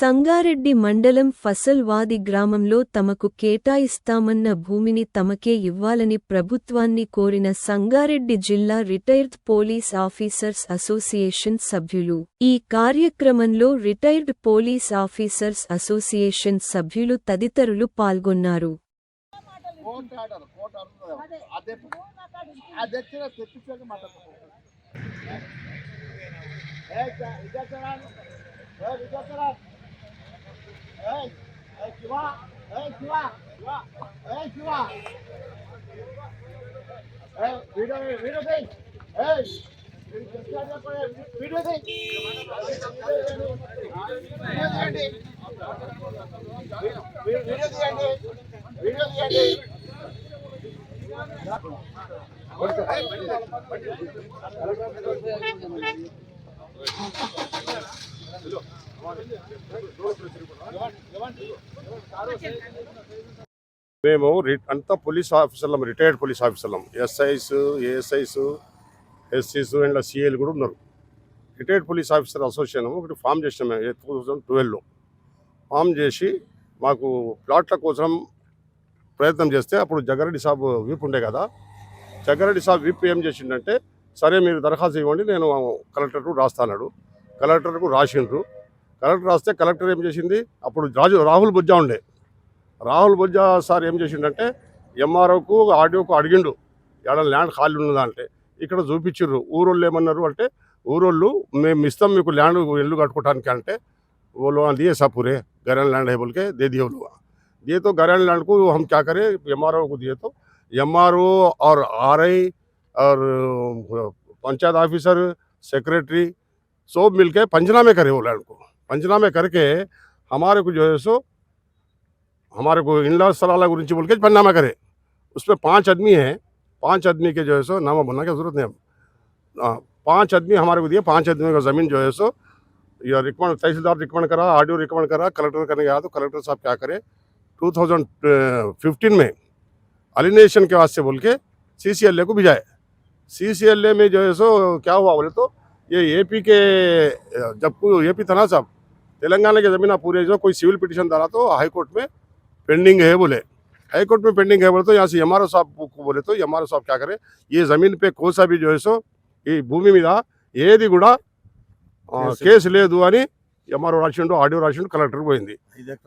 సంగారెడ్డి మండలం ఫసల్వాది గ్రామంలో తమకు కేటాయిస్తామన్న భూమిని తమకే ఇవ్వాలని ప్రభుత్వాన్ని కోరిన సంగారెడ్డి జిల్లా రిటైర్డ్ పోలీస్ ఆఫీసర్స్ అసోసియేషన్ సభ్యులు. ఈ కార్యక్రమంలో రిటైర్డ్ పోలీస్ ఆఫీసర్స్ అసోసియేషన్ సభ్యులు తదితరులు పాల్గొన్నారు. కోర్టు ఆర్డర్ కోర్టు ఆర్డర్ అదే అది తెచ్చిన తెప్పించాక మాట్లాడుతున్నాం వీడియో వీడియో వీడియో తీయండి వీడియో తీయండి వీడియో తీయండి మేము రి- అంతా పోలీస్ ఆఫీసర్లం రిటైర్డ్ పోలీస్ ఆఫీసర్లం. ఎస్ఐస్ ఏఎస్ఐస్ ఎస్సీస్ అండ్ సిఏలు కూడా ఉన్నారు. రిటైర్డ్ పోలీస్ ఆఫీసర్ అసోసియేషన్ ఒకటి ఫామ్ చేసినాము మేము టూ థౌజండ్ ట్వెల్వ్లో. ఫామ్ చేసి మాకు ప్లాట్ల కోసం ప్రయత్నం చేస్తే అప్పుడు జగ్గారెడ్డి సాబ్ విప్ ఉండే కదా. జగ్గారెడ్డి సాబ్ విప్ ఏం చేసిండంటే సరే మీరు దరఖాస్తు ఇవ్వండి నేను కలెక్టర్కు రాస్తాడు కలెక్టర్కు రాసిండ్రు. కలెక్టర్ రాస్తే కలెక్టర్ ఏం చేసింది అప్పుడు రాజు రాహుల్ బుజ్జా ఉండే. రాహుల్ బొజ్జా సార్ ఏం చేసిండంటే ఎంఆర్ఓకు ఆర్డీఓకు అడిగిండు ఎక్కడ ల్యాండ్ ఖాళీ ఉన్నదా అంటే ఇక్కడ చూపించారు ఊరోళ్ళు ఏమన్నారు అంటే ఊరోళ్ళు మేము ఇస్తాం మీకు ల్యాండ్ ఇల్లు కట్టుకోవడానికి అంటే వాళ్ళు दिए सब पूरे गरन लैंड है बोल के दे दिए वो लोग दिए तो गरन लैंड को हम क्या करें एम को दिए तो एम और आर और पंचायत ऑफिसर सेक्रेटरी सब मिलके पंचनामे करे वो लैंड को पंचनामे करके हमारे को जो है सो हमारे को इन सलाह गुరించి बोल के पंचनामा करे। उसमें पाँच आदमी हैं। पाँच आदमी के जो है सो नामा बनना की ज़रूरत नहीं है। हाँ, पाँच आदमी हमारे को दिए पाँच आदमी का ज़मीन जो है सो ये रिकमेंड तहसीलदार रिकमेंड करा आर रिकमेंड करा कलेक्टर करने गया तो कलेक्टर साहब क्या करे 2015 में अलिनेशन के वास्ते बोल के सी सी एल ए को भिजाए। सी सी एल ए में जो है सो क्या हुआ बोले तो ये ए पी के जब ए पी था ना साहब तेलंगाना की ज़मीन पूरे जो कोई सिविल पिटिशन डाला तो हाईकोर्ट में पेंडिंग है बोले हाई कोर्ट में पेंडिंग है बोले तो यहाँ से एम साहब को बोले तो एम साहब क्या करे ये ज़मीन पे कोसा भी जो है सो ఈ భూమి మీద ఏది కూడా ఆ, కేసు లేదు అని ఎంఆర్ఓ రాసిండు ఆడియో రాసిండు కలెక్టర్ పోయింది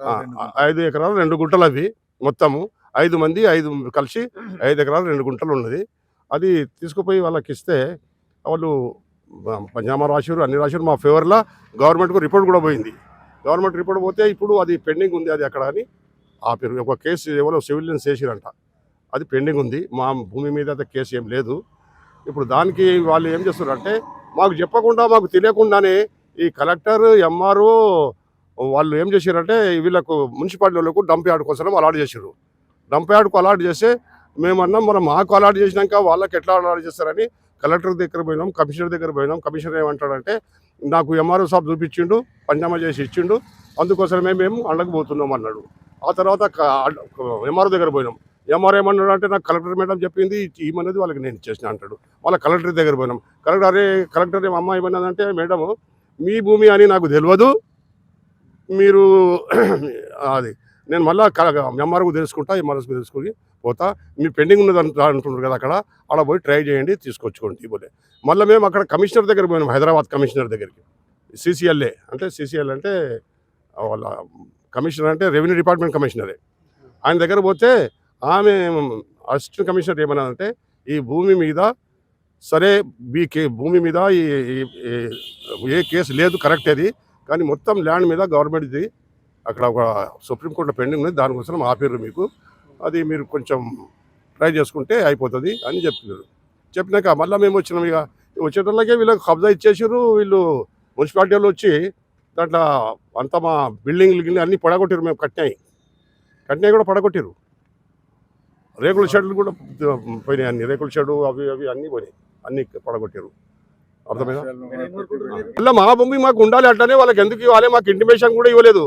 ఆ, ఆ, ఐదు ఎకరాలు రెండు గుంటలు అవి మొత్తము ఐదు మంది ఐదు కలిసి ఐదు ఎకరాలు రెండు గుంటలు ఉన్నది అది తీసుకుపోయి వాళ్ళకి ఇస్తే వాళ్ళు బ- పంజామా రాశారు అన్ని రాశారు మా ఫేవర్లో గవర్నమెంట్కు రిపోర్ట్ కూడా పోయింది గవర్నమెంట్ రిపోర్ట్ పోతే ఇప్పుడు అది పెండింగ్ ఉంది అది అక్కడ అని ఆపారు ఒక కేసు ఎవరో సివిలియన్స్ చేసిరంట అది పెండింగ్ ఉంది. మా భూమి మీద అయితే కేసు ఏం లేదు. ఇప్పుడు దానికి వాళ్ళు ఏం చేస్తున్నారంటే మాకు చెప్పకుండా మాకు తెలియకుండానే ఈ కలెక్టర్ ఎంఆర్ఓ వాళ్ళు ఏం చేశారంటే వీళ్ళకు మున్సిపాలిటీ వాళ్ళకు డంప్ యార్డ్ కోసం అలాట్ చేశారు డంప్ యార్డ్కు అలాట్ చేస్తే మేమన్నాం మనం మాకు అలాట్ చేసినాక వాళ్ళకి ఎట్లా అలాట్ చేస్తారని కలెక్టర్ దగ్గర పోయినాం కమిషనర్ దగ్గర పోయినాం. కమిషనర్ ఏమంటాడంటే నాకు ఎంఆర్ఓ షాప్ చూపించిండు పంజామా చేసి ఇచ్చిండు అందుకోసమే మేము అండకపోతున్నాం అన్నాడు. ఆ తర్వాత ఎంఆర్ఓ దగ్గర పోయినాం. ఎంఆర్ఓ ఏమన్నాడు అంటే నాకు కలెక్టర్ మేడం చెప్పింది ఇమ్మన్నది వాళ్ళకి నేను ఇచ్చేసిన అంటాడు. వాళ్ళ కలెక్టర్ దగ్గర పోయినాం. కలెక్టర్ అరే కలెక్టర్ ఏం అమ్మాయి ఏమన్నదంటే మేడం మీ భూమి అని నాకు తెలియదు మీరు అది నేను మళ్ళీ ఎంఆర్ఓకు తెలుసుకుంటా ఎంఆర్ఎస్కు తెలుసుకుని పోతా. మీ పెండింగ్ ఉన్నది అంటున్నారు కదా అక్కడ అక్కడ పోయి ట్రై చేయండి తీసుకొచ్చుకోండి పోలే. మళ్ళీ మేము అక్కడ కమిషనర్ దగ్గర పోయినాం హైదరాబాద్ కమిషనర్ దగ్గరికి. సిసిఎల్ఏ అంటే సిసిఎల్ అంటే వాళ్ళ కమిషనర్ అంటే రెవెన్యూ డిపార్ట్మెంట్ కమిషనరే. ఆయన దగ్గర పోతే ఆమె అసిస్టెంట్ కమిషనర్ ఏమన్నదంటే ఈ భూమి మీద సరే ఈ కే భూమి మీద ఈ ఏ కేసు లేదు కరెక్ట్ అది కానీ మొత్తం ల్యాండ్ మీద గవర్నమెంట్ది అక్కడ ఒక సుప్రీంకోర్టులో పెండింగ్ ఉంది దానికోసం ఆపేరు మీకు అది మీరు కొంచెం ట్రై చేసుకుంటే అయిపోతుంది అని చెప్పినారు చెప్పినాక మళ్ళీ మేము వచ్చినాం ఇక. వచ్చేటోళ్ళకే వీళ్ళకి కబ్జా ఇచ్చేసారు వీళ్ళు మున్సిపాలిటీ వాళ్ళు వచ్చి దాంట్లో అంతా మా బిల్డింగ్లు గిల్లి అన్నీ పడగొట్టారు మేము కట్టినాయి కట్టినాయి కూడా పడగొట్టారు రేకుల షెడ్లు కూడా పోయినాయి అన్ని. రేకుల షెడ్ అవి అవి అన్నీ పోయినాయి. అన్నీ పడగొట్టారు అర్థమైనా అలా మా భూమి మాకు ఉండాలి అంటేనే వాళ్ళకి ఎందుకు ఇవ్వాలి? మాకు ఇంటిమేషన్ కూడా ఇవ్వలేదు.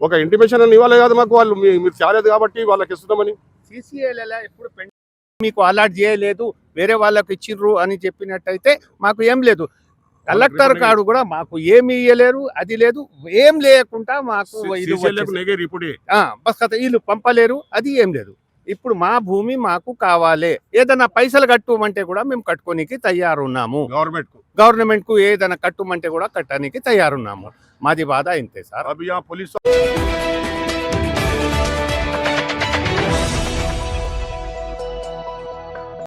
ఒక ఇంటిమేషన్ అని ఇవ్వాలి కాదు మాకు వాళ్ళు. మీరు చాలేదు కాబట్టి వాళ్ళకి ఇస్తున్నామని. ఎప్పుడు మీకు అలాట్ చేయలేదు. వేరే వాళ్ళకి ఇచ్చిర్రు అని చెప్పినట్టయితే మాకు ఏం లేదు. కలెక్టర్ కాడు కూడా మాకు ఏమి ఇయ్యలేరు అది లేదు ఏం లేకుండా మాకు బస్ కథ వీళ్ళు పంపలేరు అది ఏం లేదు. ఇప్పుడు మా భూమి మాకు కావాలి. ఏదైనా పైసలు కట్టుమంటే కూడా మేము కట్టుకోనికి తయారున్నాము. గవర్నమెంట్కు గవర్నమెంట్కు ఏదైనా కట్టుమంటే కూడా కట్టడానికి తయారున్నాము. మాది బాధ ఇంతే సార్. పోలీసు